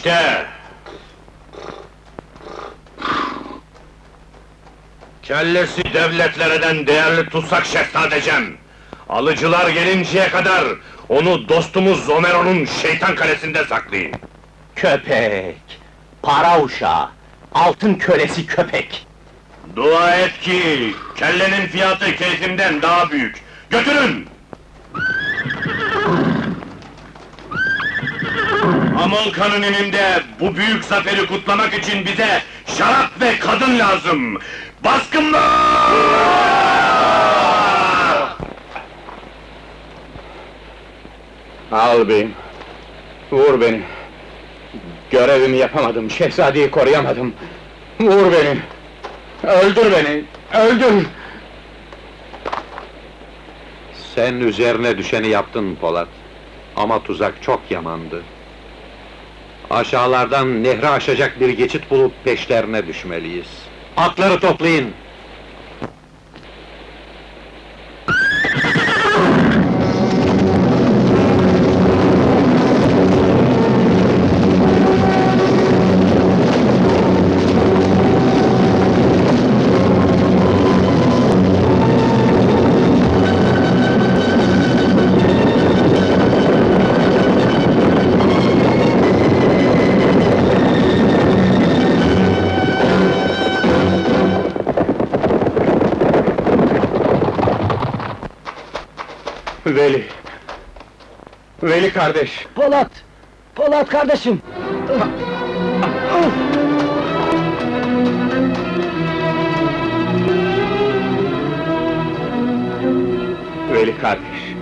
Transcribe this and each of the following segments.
İşte! Kellesi devletlerden değerli tutsak şehzadecem! Alıcılar gelinceye kadar onu dostumuz Zomero'nun şeytan kalesinde saklayın. Köpek! Para uşağı! Altın kölesi köpek! Dua et ki kellenin fiyatı keyfimden daha büyük. Götürün! Amerika'nın önünde bu büyük zaferi kutlamak için bize şarap ve kadın lazım. Baskınlar! Al beyim. Vur beni. Görevimi yapamadım, şehzadeyi koruyamadım. Vur beni. Öldür beni, öldür! Sen üzerine düşeni yaptın Polat. Ama tuzak çok yamandı. Aşağılardan nehri aşacak bir geçit bulup peşlerine düşmeliyiz. Atları toplayın! Veli! Veli kardeş! Polat! Polat kardeşim! Veli kardeş!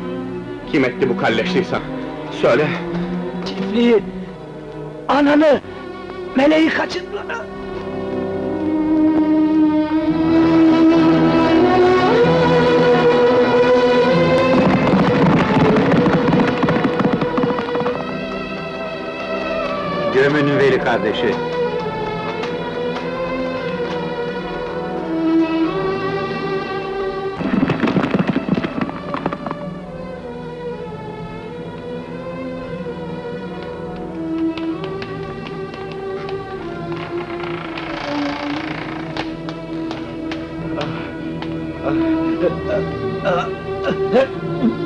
Kim etti bu kalleşliği sana? Söyle! Çiftliği... Ananı... Meleği kaçırdılar! Gömün Veli kardeşi!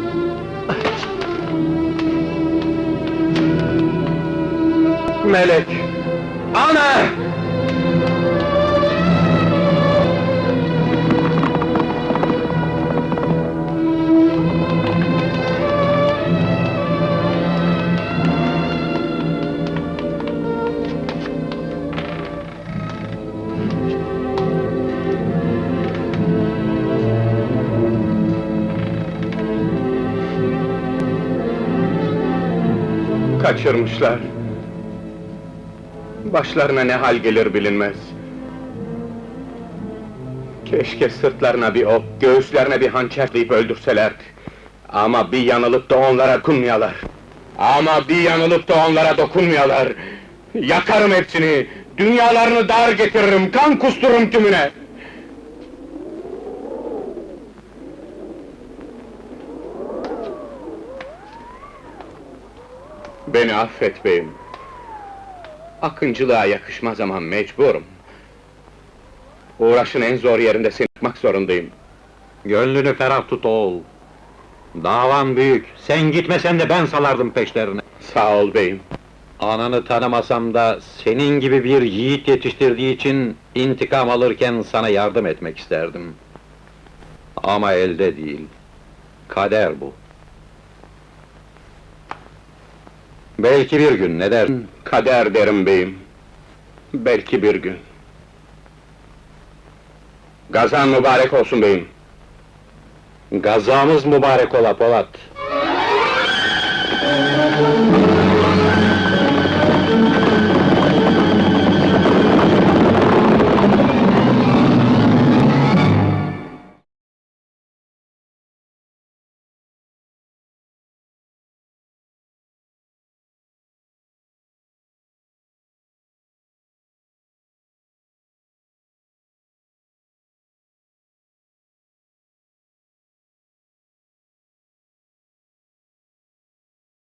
Melek! Ana! Kaçırmışlar. Başlarına ne hal gelir bilinmez. Keşke sırtlarına bir ok, göğüslerine bir hançer deyip öldürselerdi. Ama bir yanılıp da onlara dokunmayalar. Ama bir yanılıp da onlara dokunmayalar. Yakarım hepsini, dünyalarını dar getiririm, kan kustururum tümüne. Beni affet beyim. Akıncılığa yakışmaz ama mecburum. Uğraşın en zor yerinde seni yapmak zorundayım. Gönlünü ferah tut oğul. Davan büyük, sen gitmesen de ben salardım peşlerine. Sağ ol beyim. Ananı tanımasam da senin gibi bir yiğit yetiştirdiği için intikam alırken sana yardım etmek isterdim. Ama elde değil. Kader bu. Belki bir gün ne dersin? Kader derim beyim. Belki bir gün. Gazan mübarek olsun beyim. Gazamız mübarek ola Polat.